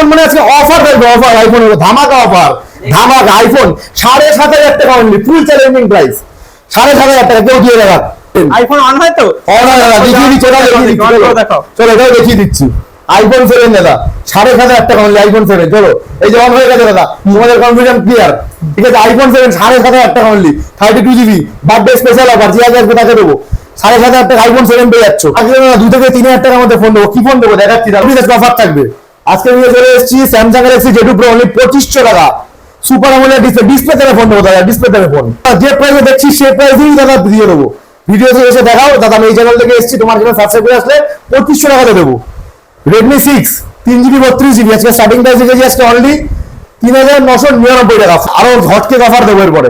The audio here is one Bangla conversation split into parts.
আইফোন মানে আজকে অফার থাকবে অফার আইফোন ধামাকা অফার ধামাকা আইফোন। সাড়ে সাত হাজার টাকা অনলি ফুল চ্যালেঞ্জিং প্রাইস সাড়ে সাত হাজার টাকা কেউ দিয়ে দেবা আইফোন অন হয় তো? অর্ডার দাদা দেখিয়ে দিচ্ছি দিচ্ছি চলো। এটাও দেখিয়ে দিচ্ছি। আইফোন সেভেন দাদা সাড়ে সাত হাজার টাকা অনলি আইফোন সেভেন চলো। এই যে অন হয়ে গেছে দাদা তোমাদের কনফিডেন্স ক্লিয়ার ঠিক আছে আইফোন সেভেন সাড়ে সাত হাজার টাকা only thirty two GB birthday special offer যে আসবে তাকে দেবো। সাড়ে সাত হাজার টাকা আইফোন সেভেন পেয়ে যাচ্ছ। আজকে দু থেকে তিন হাজার টাকার মধ্যে ফোন দেবো। কি ফোন দেবো? দেখাচ্ছি অফার থাকবে। আজকে নিয়ে চলে এসেছি Samsung Galaxy J two pro only পঁচিশশো টাকা। সুপার আমলের ডিসপ্লে ডিসপ্লে ফোন দেবো দাদা ডিসপ্লে থেকে ফোন যে প্রাইসে দেখছি সে প্রাইসেই দাদা দিয়ে দেবো। ভিডিওতে এসে দেখাও, দাদা, আমি এই চ্যানেল থেকে এসেছি, তোমার জন্য সাবস্ক্রাইব করে আসলে পঁচিশশো টাকা টাকাতে দেবো। রেডমি সিক্স তিন জিবি বত্রিশ জিবি আজকে স্টার্টিং প্রাইস রেখেছি আজকে অনলি তিন হাজার নশো নিরানব্বই টাকা। আরও হটকে অফার দেবো এরপরে।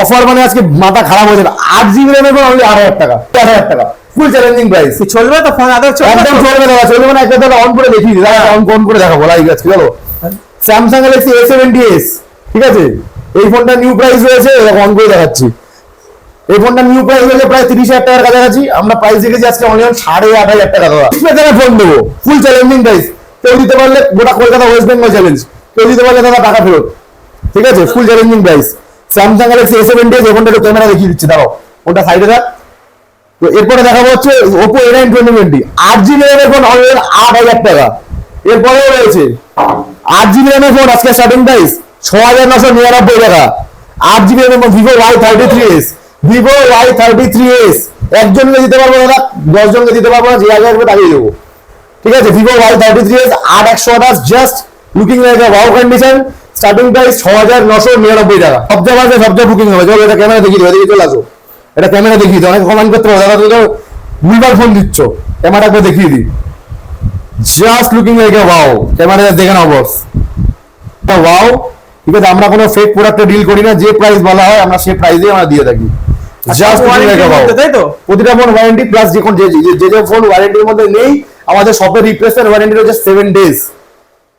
অফার মানে আজকে মাথা খারাপ হয়ে যাবে। আট জিবি র্যামের অনলি আট হাজার টাকা আট হাজার টাকা ফুল চ্যালেঞ্জিং প্রাইস চলবে তো ফোন আদর চলবে একদম? চলবে দাদা চলবে না একটা দাদা অন করে দিই। দাদা অন অন করে দেখাবো লাইভ আজকে চলো। Samsung Galaxy A seventy S ঠিক আছে? এই ফোনটা নিউ প্রাইস রয়েছে অন করে দেখাচ্ছি। এই ফোনটা নিউ প্রাইস রয়েছে প্রায় তিরিশ হাজার টাকার কাছাকাছি। আমরা প্রাইস দেখেছি আজকে অনলাইন সাড়ে আট হাজার টাকা দাদা। থেকে ফোন দেবো ফুল চ্যালেঞ্জিং প্রাইস কেউ দিতে পারলে গোটা কলকাতা ওয়েস্ট বেঙ্গল চ্যালেঞ্জ কেউ দিতে পারলে দাদা টাকা ফেরত। ঠিক আছে? Full challenging price Samsung Galaxy A seventy S ফোনটা ক্যামেরা দেখিয়ে দিচ্ছি, দাঁড়াও। ওটা সাইডে রাখ তো এরপরে দেখাবো হচ্ছে Oppo A nine twenty twenty আট জিবি র্যামের ফোন অনলাইন আট হাজার টাকা। এরপরেও রয়েছে, আট জিবি র্যামের ফোন আজকে স্টার্টিং প্রাইস ছ হাজার নশো নিরানব্বই টাকা। আট জিবি র্যামের phone Vivo Y thirty three S Vivo Y thirty three S একজনকে দিতে পারব দাদা দশ জনকে দিতে পারব না, যে আগে আসবে তাকেই দেবো। ঠিক আছে Vivo Y thirty three S আট একশো আঠাশ just looking like a wow condition starting price ছ হাজার নশো নিরানব্বই টাকা। সবচেয়ে বাজে সবচেয়ে বুকিং হবে। চলো এটা ক্যামেরা দেখিয়ে দেবো এদিকে চলে আসো। এটা ক্যামেরা দেখিয়ে দিই। অনেক কমেন্ট করতে পারো দাদা তো ভুলবার ফোন দিচ্ছ। ক্যামেরা একবার দেখিয়ে দিই। Just looking like a wow camera দেখে নাও বস ওয়াও ঠিক আছে আমরা কোনো ফেক প্রোডাক্টে ডিল করি না। যে প্রাইস বলা হয় আমরা সেই প্রাইসে আমরা দিয়ে থাকি। Just looking like a wow তাই তো? প্রতিটা ফোন ওয়ারেন্টি প্লাস যে কোন যে যে- যে যে ফোন ওয়ারেন্টির মধ্যে নেই আমাদের শপের রিপ্লেসমেন্ট ওয়ারেন্টি রয়েছে সেভেন ডেজ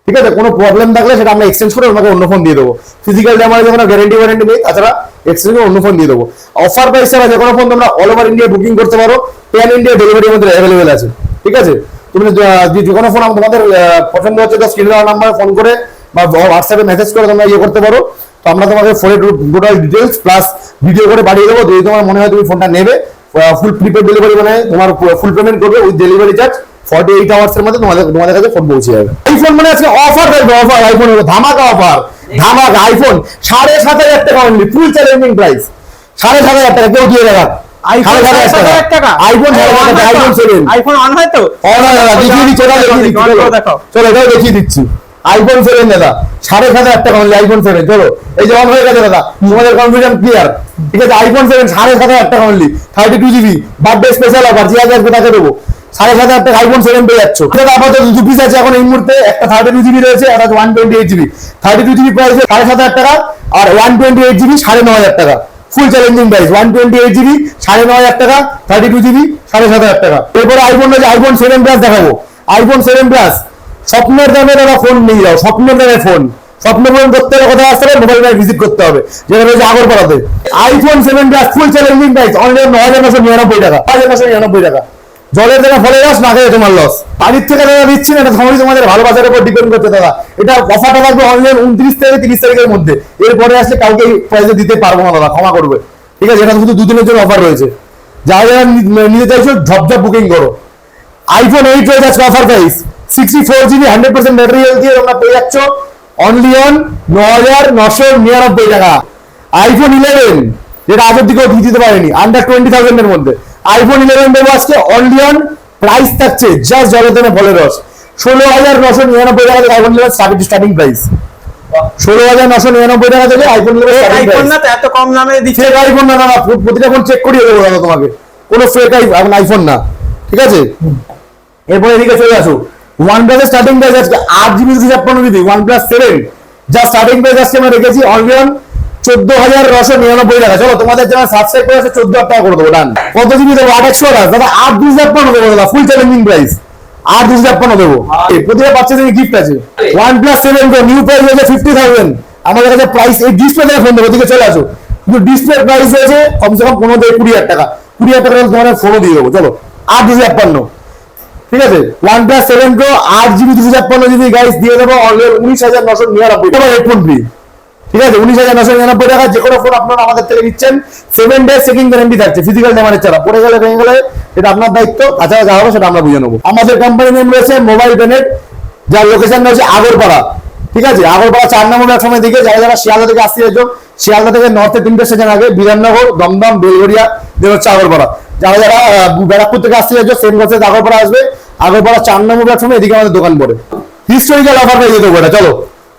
ঠিক আছে? কোনো প্রবলেম থাকলে সেটা আমরা এক্সচেঞ্জ করে ওনাকে অন্য ফোন দিয়ে দেবো। ফিজিক্যাল ড্যামেজে কোনো গ্যারেন্টি ওয়ারেন্টি নেই, তাছাড়া এক্সচেঞ্জ অন্য ফোন দিয়ে দেবো। অফার প্রাইস ছাড়া যে কোনো ফোন তোমরা অল ওভার ইন্ডিয়া বুকিং করতে পারো প্যান ইন্ডিয়া ডেলিভারির মধ্যে অ্যাভেলেবেল আছে। ঠিক আছে? তুমি যে কোনো ফোন তোমাদের পছন্দ হচ্ছে তো স্ক্রিন নাম্বার ফোন করে বা হোয়াটসঅ্যাপে মেসেজ করে তোমরা ইয়ে করতে পারো। তো আমরা তোমাদের ফোনের টোটাল ডিটেলস প্লাস ভিডিও করে পাঠিয়ে দেবো। যদি তোমার মনে হয় তুমি ফোনটা নেবে ফুল প্রিপেড ডেলিভারি মানে তোমার ফুল পেমেন্ট করবে with delivery charge forty eight hours এর মধ্যে তোমাদের তোমাদের কাছে ফোন পৌঁছে যাবে। আইফোন মানে আজকে অফার থাকবে অফার আইফোন ধামাকা অফার ধামাকা আইফোন সাড়ে সাত হাজার টাকা অনলি ফুল চ্যালেঞ্জিং প্রাইস সাড়ে সাত হাজার টাকা কেউ দিয়ে দেবে আইফোন টাকা? সেভেন আইফোন অন হয় তো? দেখিয়ে দিচ্ছি ওটা দেখিয়ে দিচ্ছি চলো। দেখাও চলো এটাও দেখিয়ে দিচ্ছি। আইফোন সেভেন দাদা সাড়ে সাত হাজার টাকা অনলি আইফোন সেভেন চলো। এই যে অন হয়ে গেছে দাদা তোমাদের ক্লিয়ার ঠিক আছে আইফোন সেভেন সাড়ে সাত হাজার টাকা only thirty two GB birthday special offer যে আগে তাকে দেবো। সাড়ে সাত হাজার টাকা আইফোন সেভেন পেয়ে যাচ্ছ। আপাতত দু পিস আছে এখন এই মুহূর্তে। একটা থার্টি জিবি রয়েছে একটা one twenty eight GB thirty two GB price সাড়ে সাত হাজার টাকা আর ওয়ান টোয়েন্টি এইট জিবি সাড়ে ন হাজার টাকা। Full challenging price one twenty eight GB সাড়ে ন হাজার টাকা থার্টি টু জিবি সাড়ে সাত হাজার টাকা। এরপরে আইফোন রয়েছে আইফোন সেভেন প্লাস দেখাবো। আইফোন সেভেন প্লাস স্বপ্নের দামে দাদা ফোন নিয়ে যাও, স্বপ্নের দামে ফোন স্বপ্ন পূরণ করতে হলে কোথায় আসতে হবে? মোবাইল ব্যাংক ভিজিট করতে হবে। যেটা রয়েছে আগরপাড়াতে। IPhone seven plus full challenging price online ন হাজার নশো নিরানব্বই টাকা। পাঁচ হাজার নশো নিরানব্বই টাকা। জলের টাকা ফলে লস না খেয়ে তোমার লস বাড়ির থেকে দাদা দিচ্ছি না এটা সবাই তোমাদের ভালোবাসার উপর ডিপেন্ড করতে দাদা এটা অফারটা থাকবে অনলাইন উনত্রিশ থেকে তিরিশ তারিখের মধ্যে। এরপরে আসলে কাউকে প্রাইসে দিতে পারব না দাদা, ক্ষমা করবে। ঠিক আছে, এটা শুধু দুদিনের জন্য অফার রয়েছে। যারা যারা নি- নিতে চাইছো, ঝপঝপ বুকিং করো। আইফোন এইট রয়েছে আজকে offer price sixty four GB hundred percent battery health দিয়ে তোমরা পেয়ে যাচ্ছ। অনলি অন ন হাজার নশো নিরানব্বই টাকা। আইফোন ইলেভেন যেটা আগের দিকেও দিতে পারেনি আন্ডার টোয়েন্টি থাউজেন্ডের মধ্যে। আইফোন ইলেভেন দেবো আজকে অনলি অন প্রাইস থাকছে জাস্ট জগতেনে ফলে রস। ষোলো হাজার নশো নিরানব্বই টাকা থেকে আইফোন ইলেভেন স্টার্টিং প্রাইস ষোলো হাজার নশো নিরানব্বই টাকা থেকে আইফোন ইলেভেন আইফোন না এত কম দামে দিচ্ছে। আইফোন না না প্রতিটা ফোন চেক করিয়ে দেবো দাদা তোমাকে। কোনো ফেক আইফোন আইফোন না। ঠিক আছে? এরপরে এদিকে চলে আসো। ওয়ান প্লাসের স্টার্টিং প্রাইস আজকে আট জিবি ছাপ্পান্ন জিবি ওয়ান প্লাস সেভেন যা স্টার্টিং প্রাইস আজকে আমরা রেখেছি অনলাইন চোদ্দ হাজার নশো নিরানব্বই টাকা। চলো, তোমাদের যারা সাবস্ক্রাইব করে আছে, চোদ্দ হাজার টাকা করে দেবো ডান কত জিবি দেবো? আট একশো টাকা। দাদা, আট দুশো ছাপ্পান্ন দেবো, দাদা ফুল চ্যালেঞ্জিং প্রাইস আট দুশো ছাপ্পান্ন দেবো। এই, প্রতিটা বাচ্চাদের গিফট আছে। One plus seven pro new price হয়েছে ফিফটি থাউজেন্ড আমাদের কাছে প্রাইস এই ডিসপ্লে থেকে ফোন দেবো ওদিকে চলে আসো। কিন্তু ডিসপ্লে প্রাইস হয়েছে কমসে কম পনেরো থেকে কুড়ি হাজার টাকা। কুড়ি হাজার টাকা তোমার ফোনও দিয়ে দেবো। চলো, আট দুশো ছাপ্পান্ন ঠিক আছে? ওয়ান প্লাস সেভেন প্রো আট জিবি দুশো ছাপ্পান্ন জিবি গাইস দিয়ে দেবো অনলাইন উনিশ হাজার নশো নিরানব্বই টাকা। হেডফোন ফ্রি ঠিক আছে? উনিশ হাজার নশো নিরানব্বই টাকা যে কোনো ফোন আপনারা আমাদের থেকে নিচ্ছেন। সেভেন ডেজ চেকিং গ্যারান্টি থাকছে ফিজিক্যাল ড্যামারেজ ছাড়া। পড়ে গেলে, ভেঙে গেলে এটা আপনার দায়িত্ব। তাছাড়া যা হবে সেটা আমরা বুঝে নেব। আমাদের কোম্পানি নেম রয়েছে মোবাইল বেনেট যার লোকেশন রয়েছে আগরপাড়া। ঠিক আছে? আগরপাড়া চার নম্বর সময় দিকে। যারা যারা শিয়ালদা থেকে আসতে চাইছো, শিয়ালদা থেকে নর্থে তিনটে স্টেশন আগে, বিধাননগর, দমদম বেলগড়িয়া দেন হচ্ছে আগরপাড়া। যারা যারা ব্যারাকপুর থেকে আসতে চাইছো সেম বসে আগরপাড়া আসবে। আগরপাড়া চার নম্বর সময় এদিকে আমাদের দোকান পড়ে। হিস্টোরিক্যাল অফার পেয়ে যেতে চলো।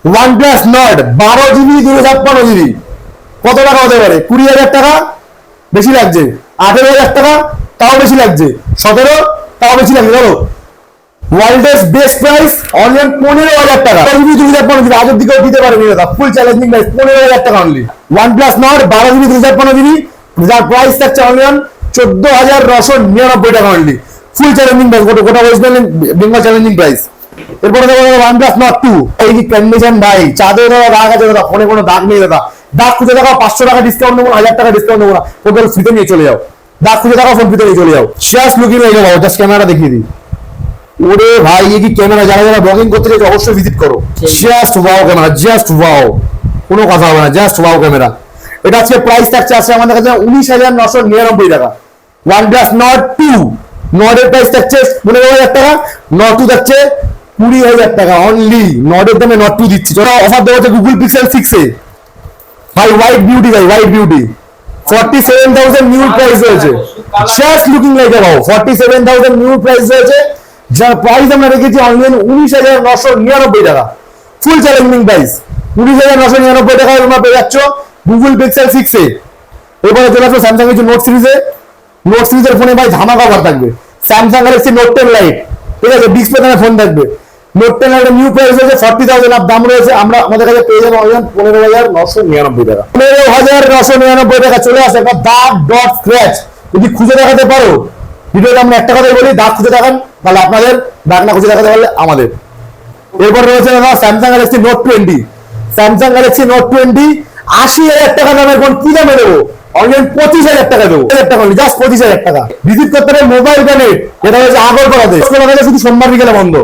ওয়ান প্লাস নট বারো জিবি, দুশো ছাপ্পান্ন জিবি। কত টাকা হতে পারে? কুড়ি হাজার টাকা বেশি লাগছে। আঠেরো হাজার টাকা তাও বেশি লাগছে। সতেরো তাও বেশি লাগছে। ধরো ওয়ার্ল্ডের বেস্ট প্রাইস অনলাইন পনেরো হাজার টাকা। জিবি হাজার পনেরো জিবি। আগের দিকেও দিতে পারবে দাদা ফুল চ্যালেঞ্জিং প্রাইস পনেরো হাজার টাকা অনলি ওয়ান প্লাস নট বারো জিবি হাজার পনেরো জিবি। যার প্রাইস থাকছে অনলাইন চোদ্দ হাজার নশো নিরানব্বই টাকা অনলি ফুল চ্যালেঞ্জিং প্রাইস গোটা গোটা ওয়েস্ট বেঙ্গল চ্যালেঞ্জিং প্রাইস এরপরে দেখো ওয়ান প্লাস নট টু এই যে কন্ডিশন ভাই চাঁদে দাদা দাগ আছে দাদা ফোনে কোনো দাগ নেই দাদা। দাগ খুঁজে দেখো পাঁচশো টাকা ডিসকাউন্ট দেবো হাজার টাকা ডিসকাউন্ট দেবো না ফোন ফ্রিতে নিয়ে চলে যাও। দাগ খুঁজে দেখো ফোন ফ্রিতে নিয়ে চলে যাও। শেয়ার লুকিং হয়ে যাব জাস্ট ক্যামেরা দেখিয়ে দিই। ওরে ভাই এই কি ক্যামেরা যারা যারা ব্লগিং করতে চাইছো অবশ্যই ভিজিট করো। Just wow camera just wow কোনো কথা হবে না জাস্ট ওয়াও ক্যামেরা এটা আজকে প্রাইস থাকছে আছে আমাদের কাছে উনিশ হাজার নশো নিরানব্বই টাকা। ওয়ান প্লাস নট টু নটের প্রাইস থাকছে পনেরো হাজার টাকা। নট টু থাকছে কুড়ি হাজার টাকা অনলি নটের দামে নট টু দিচ্ছি। ওরা অফার দেওয়া হচ্ছে গুগল পিক্সেল সিক্সে ভাই হোয়াইট বিউটি ভাই white beauty forty seven thousand new price রয়েছে। Just looking like about forty seven thousand new price রয়েছে। যার প্রাইস আমরা রেখেছি অনলাইন উনিশ হাজার নশো নিরানব্বই টাকা। ফুল চ্যালেঞ্জিং প্রাইস উনিশ হাজার নশো নিরানব্বই টাকা তোমরা পেয়ে যাচ্ছ গুগল পিক্সেল সিক্সে এরপরে চলে আসবে স্যামসাং কিছু নোট সিরিজে নোট সিরিজের ফোনে ভাই ধামাকা অফার থাকবে। Samsung Galaxy Note ten Lite ঠিক আছে ডিসপ্লে ফোন থাকবে। নোট টেন লাইটের নিউ প্রাইস রয়েছে ফর্টি থাউজেন্ড দাম রয়েছে। আমরা আমাদের কাছে পেয়ে যাব অনলাইন পনেরো হাজার নশো নিরানব্বই টাকা। পনেরো হাজার নশো নিরানব্বই টাকা চলে আসে একটা দাগ ডট স্ক্র্যাচ যদি খুঁজে দেখাতে পারো, ভিডিওতে আমরা একটা কথাই বলি দাগ খুঁজে দেখান, তাহলে আপনাদের দাগ না খুঁজে দেখাতে পারলে আমাদের। এরপর রয়েছে দাদা Samsung Galaxy Note twenty Samsung Galaxy Note twenty আশি হাজার টাকা দামের ফোন কি দামে দেবো? অনলাইন পঁচিশ হাজার টাকা দেবো। হাজার টাকা জাস্ট পঁচিশ হাজার টাকা। ভিজিট করতে হবে মোবাইল প্যানেট যেটা হচ্ছে আগরপাড়াতে শুধু সোমবার বিকেলে বন্ধ।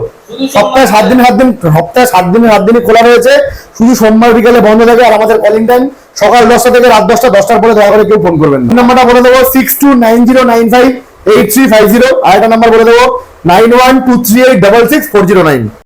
সপ্তাহে সাত দিন সাত দিন, সপ্তাহে সাত দিনে সাত দিনই খোলা রয়েছে। শুধু সোমবার বিকেলে বন্ধ থাকে আর আমাদের কলিং টাইম সকাল দশটা থেকে রাত দশটা, দশটার পরে দয়া করে কেউ ফোন করবেন। নাম্বারটা বলে দেবো six two nine zero nine five eight three five zero আর একটা নাম্বার বলে দেবো nine one two three eight double six four zero nine